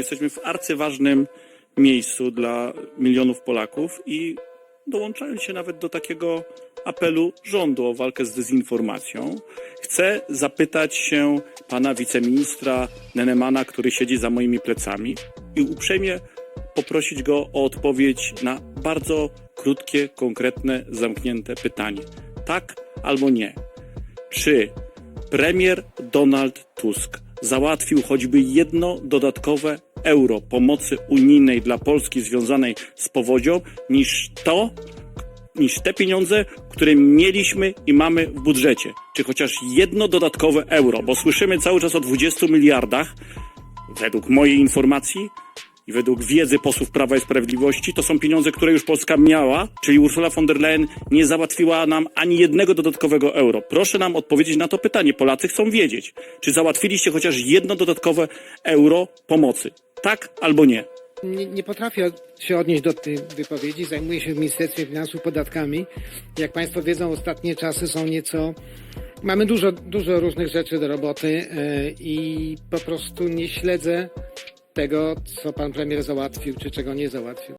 Jesteśmy w arcyważnym miejscu dla milionów Polaków i dołączając się nawet do takiego apelu rządu o walkę z dezinformacją, chcę zapytać się pana wiceministra Nenemana, który siedzi za moimi plecami i uprzejmie poprosić go o odpowiedź na bardzo krótkie, konkretne, zamknięte pytanie. Tak albo nie. Czy premier Donald Tusk załatwił choćby jedno dodatkowe euro pomocy unijnej dla Polski związanej z powodzią, niż to, niż te pieniądze, które mieliśmy i mamy w budżecie? Czy chociaż jedno dodatkowe euro? Bo słyszymy cały czas o 20 miliardach. Według mojej informacji i według wiedzy posłów Prawa i Sprawiedliwości to są pieniądze, które już Polska miała, czyli Ursula von der Leyen nie załatwiła nam ani jednego dodatkowego euro. Proszę nam odpowiedzieć na to pytanie. Polacy chcą wiedzieć, czy załatwiliście chociaż jedno dodatkowe euro pomocy. Tak albo nie? Nie, nie potrafię się odnieść do tej wypowiedzi. Zajmuję się w Ministerstwie Finansów podatkami. Jak Państwo wiedzą, ostatnie czasy są nieco. Mamy dużo, dużo różnych rzeczy do roboty e, i po prostu nie śledzę tego, co pan premier załatwił, czy czego nie załatwił.